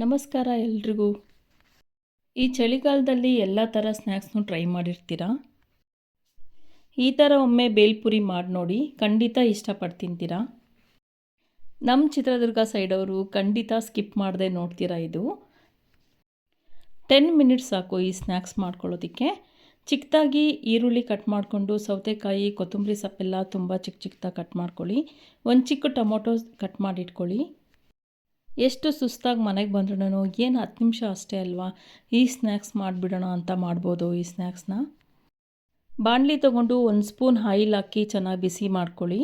ನಮಸ್ಕಾರ ಎಲ್ರಿಗೂ. ಈ ಚಳಿಗಾಲದಲ್ಲಿ ಎಲ್ಲ ಥರ ಸ್ನ್ಯಾಕ್ಸ್ನು ಟ್ರೈ ಮಾಡಿರ್ತೀರಾ? ಈ ಥರ ಒಮ್ಮೆ ಬೇಲ್ಪುರಿ ಮಾಡಿ ನೋಡಿ ಖಂಡಿತ ಇಷ್ಟಪಟ್ಟು ತಿಂತೀರಾ ನಮ್ಮ ಚಿತ್ರದುರ್ಗ ಸೈಡವರು ಖಂಡಿತ ಸ್ಕಿಪ್ ಮಾಡದೆ ನೋಡ್ತೀರಾ ಇದು? ಟೆನ್ ಮಿನಿಟ್ಸ್ ಸಾಕು ಈ ಸ್ನ್ಯಾಕ್ಸ್ ಮಾಡ್ಕೊಳ್ಳೋದಕ್ಕೆ. ಚಿಕ್ಕದಾಗಿ ಈರುಳ್ಳಿ ಕಟ್ ಮಾಡಿಕೊಂಡು ಸೌತೆಕಾಯಿ, ಕೊತ್ತಂಬರಿ ಸೊಪ್ಪೆಲ್ಲ ತುಂಬ ಚಿಕ್ಕ ಚಿಕ್ಕದಾಗಿ ಕಟ್ ಮಾಡ್ಕೊಳ್ಳಿ. ಒಂದು ಚಿಕ್ಕ ಟೊಮೊಟೊ ಕಟ್ ಮಾಡಿಟ್ಕೊಳ್ಳಿ. ಎಷ್ಟು ಸುಸ್ತಾಗಿ ಮನೆಗೆ ಬಂದ್ರೂ ಏನು ಹತ್ತು ನಿಮಿಷ ಅಷ್ಟೇ ಅಲ್ವಾ? ಈ ಸ್ನ್ಯಾಕ್ಸ್ ಮಾಡಿಬಿಡೋಣ ಅಂತ ಮಾಡ್ಬೋದು ಈ ಸ್ನ್ಯಾಕ್ಸ್ನ ಬಾಣಲಿ ತೊಗೊಂಡು ಒಂದು ಸ್ಪೂನ್ ಆಯಿಲ್ ಹಾಕಿ ಚೆನ್ನಾಗಿ ಬಿಸಿ ಮಾಡ್ಕೊಳ್ಳಿ.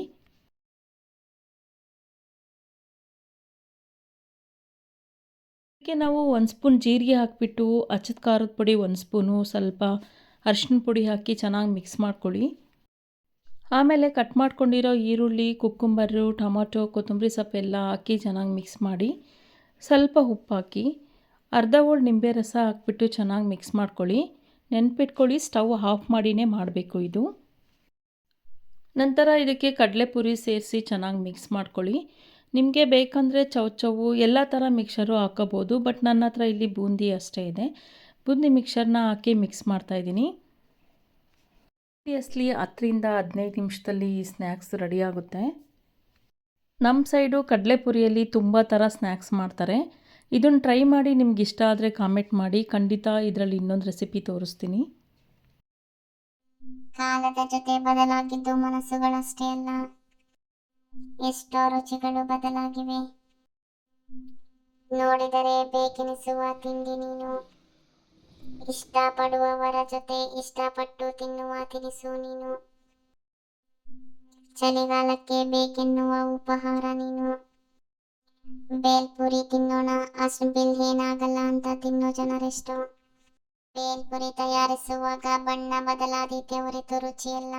ಅದಕ್ಕೆ ನಾವು ಒಂದು ಸ್ಪೂನ್ ಜೀರಿಗೆ ಹಾಕಿಬಿಟ್ಟು ಅಚ್ಚದ ಖಾರದ ಪುಡಿ ಒಂದು ಸ್ಪೂನು ಸ್ವಲ್ಪ ಅರಿಶಿನ ಪುಡಿ ಹಾಕಿ ಚೆನ್ನಾಗಿ ಮಿಕ್ಸ್ ಮಾಡ್ಕೊಳ್ಳಿ. ಆಮೇಲೆ ಕಟ್ ಮಾಡ್ಕೊಂಡಿರೋ ಈರುಳ್ಳಿ, ಕುಕ್ಕುಂಬರು, ಟೊಮೊಟೊ, ಕೊತ್ತಂಬರಿ ಸೊಪ್ಪೆಲ್ಲ ಹಾಕಿ ಚೆನ್ನಾಗಿ ಮಿಕ್ಸ್ ಮಾಡಿ ಸ್ವಲ್ಪ ಉಪ್ಪು ಹಾಕಿ, ಅರ್ಧ ಓಳು ನಿಂಬೆ ರಸ ಹಾಕ್ಬಿಟ್ಟು ಚೆನ್ನಾಗಿ ಮಿಕ್ಸ್ ಮಾಡ್ಕೊಳ್ಳಿ. ನೆನ್ಪಿಟ್ಕೊಳ್ಳಿ, ಸ್ಟವ್ ಆಫ್ ಮಾಡಿನೇ ಮಾಡಬೇಕು ಇದು. ನಂತರ ಇದಕ್ಕೆ ಕಡಲೆಪುರಿ ಸೇರಿಸಿ ಚೆನ್ನಾಗಿ ಮಿಕ್ಸ್ ಮಾಡ್ಕೊಳ್ಳಿ. ನಿಮಗೆ ಬೇಕಂದರೆ ಚೌಚೌವು ಎಲ್ಲ ಥರ ಮಿಕ್ಸರು ಹಾಕೋಬೋದು, ಬಟ್ ನನ್ನ ಹತ್ರ ಇಲ್ಲಿ ಬೂಂದಿ ಅಷ್ಟೇ ಇದೆ. ಬೂಂದಿ ಮಿಕ್ಸರ್ನ ಹಾಕಿ ಮಿಕ್ಸ್ ಮಾಡ್ತಾಯಿದ್ದೀನಿ ಸೀರಿಯಸ್ಲಿ ಹತ್ತರಿಂದ ಹದಿನೈದು ನಿಮಿಷದಲ್ಲಿ ಈ ಸ್ನ್ಯಾಕ್ಸ್ ರೆಡಿಯಾಗುತ್ತೆ ನಮ್ಮ ಸೈಡು ಕಡಲೆಪುರಿಯಲ್ಲಿ ತುಂಬ ಥರ ಸ್ನ್ಯಾಕ್ಸ್ ಮಾಡ್ತಾರೆ. ಇದನ್ನು ಟ್ರೈ ಮಾಡಿ ನಿಮ್ಗೆ ಇಷ್ಟ ಆದರೆ ಕಾಮೆಂಟ್ ಮಾಡಿ. ಖಂಡಿತ ಇದರಲ್ಲಿ ಇನ್ನೊಂದು ರೆಸಿಪಿ ತೋರಿಸ್ತೀನಿ. ಕಾಲದ ಜೊತೆ ಬದಲಾಗಿದ್ದು ಮನಸ್ಸುಗಳಷ್ಟೇ ಅಲ್ಲ. ಎಷ್ಟೋ ರುಚಿಗಳು ಬದಲಾಗಿವೆ. ನೋಡಿದರೆ ಬೇಕೆನಿಸುವ ತಿಂಡಿ ನೀನು. ಇಷ್ಟಪಡುವವರ ಜೊತೆ ಇಷ್ಟಪಟ್ಟು ತಿನ್ನುವ, ತಿನಿಸು ನೀನು. ಚಳಿಗಾಲಕ್ಕೆ ಬೇಕೆನ್ನುವ ಉಪಹಾರ ನೀನು. ಬೇಲ್ಪುರಿ ತಿನ್ನೋಣ ಅಷ್ಟು ಬಿಲ್ ಏನಾಗಲ್ಲ ಅಂತ ತಿನ್ನೋ ಜನರೆಷ್ಟು. ಬೇಲ್ಪುರಿ ತಯಾರಿಸುವಾಗ ಬಣ್ಣ ಬದಲಾದೀತೆ ಹೊರತು ರುಚಿಯಲ್ಲ.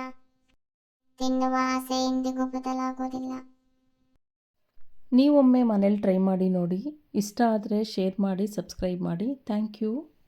ತಿನ್ನುವ ಆಸೆ ಎಂದಿಗೂ ಬದಲಾಗೋದಿಲ್ಲ. ನೀವೊಮ್ಮೆ ಮನೇಲಿ ಟ್ರೈ ಮಾಡಿ ನೋಡಿ. ಇಷ್ಟ ಆದರೆ ಶೇರ್ ಮಾಡಿ, ಸಬ್ಸ್ಕ್ರೈಬ್ ಮಾಡಿ. Thank you.